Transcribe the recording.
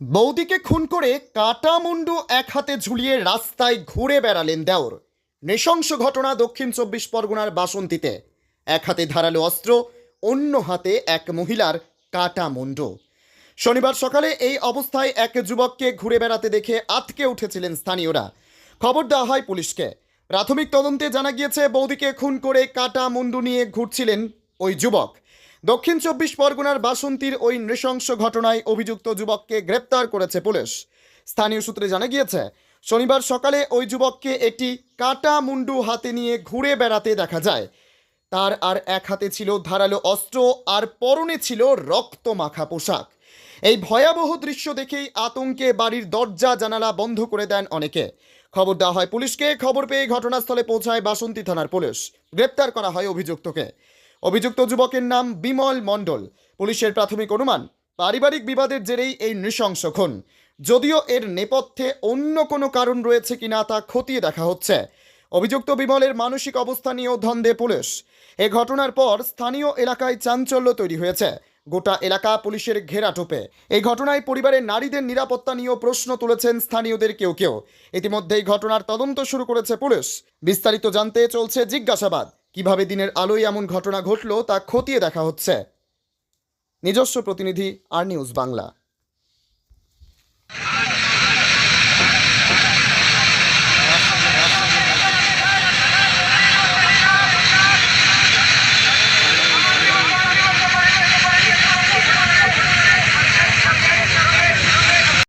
বৌদিকে খুন করে কাটা মুন্ডু এক হাতে ঝুলিয়ে রাস্তায় ঘুরে বেড়ালেন দেওর। নৃশংস ঘটনা দক্ষিণ চব্বিশ পরগনার বাসন্তীতে। এক হাতে ধারালো অস্ত্র, অন্য হাতে এক মহিলার কাটা মুন্ডু শনিবার সকালে এই অবস্থায় এক যুবককে ঘুরে বেড়াতে দেখে আতকে উঠেছিলেন স্থানীয়রা। খবর দেওয়া হয় পুলিশকে। প্রাথমিক তদন্তে জানা গিয়েছে, বৌদিকে খুন করে কাটা মুন্ডু নিয়ে ঘুরছিলেন ওই যুবক। দক্ষিণ চব্বিশ পরগনার বাসন্তীর ওই নৃশংস ঘটনায় অভিযুক্ত যুবককে গ্রেপ্তার করেছে পুলিশ। স্থানীয় সূত্রে জানা গিয়েছে, শনিবার সকালে ওই যুবককে একটি কাটা মুন্ডু হাতে নিয়ে ঘুরে বেড়াতে দেখা যায়। তার আর এক হাতে ছিল ধারালো অস্ত্র আর পরনে ছিল রক্ত মাখা পোশাক। এই ভয়াবহ দৃশ্য দেখেই আতঙ্কে বাড়ির দরজা, জানালা বন্ধ করে দেন অনেকে। খবর দেওয়া হয় পুলিশকে। খবর পেয়ে ঘটনাস্থলে পৌঁছায় বাসন্তী থানার পুলিশ। গ্রেপ্তার করা হয় অভিযুক্তকে। অভিযুক্ত যুবকের নাম বিমল মণ্ডল। পুলিশের প্রাথমিক অনুমান, পারিবারিক বিবাদের জেরেই এই নৃশংস খুন। যদিও এর নেপথ্যে অন্য কোনো কারণ রয়েছে কিনা তা খতিয়ে দেখা হচ্ছে। অভিযুক্ত বিমলের মানসিক অবস্থা নিয়েও ধন্দে পুলিশ। এ ঘটনার পর স্থানীয় এলাকায় চাঞ্চল্য তৈরি হয়েছে। গোটা এলাকা পুলিশের ঘেরাটোপে এই ঘটনায় পরিবারের নারীদের নিরাপত্তা নিয়েও প্রশ্ন তুলেছেন স্থানীয়দের কেউ কেউ। ইতিমধ্যেই ঘটনার তদন্ত শুরু করেছে পুলিশ। বিস্তারিত জানতে চলছে জিজ্ঞাসাবাদ। কীভাবে দিনের আলোয় এমন ঘটনা ঘটল তা খতিয়ে দেখা হচ্ছে। নিজস্ব প্রতিনিধি আর নিউজ বাংলা।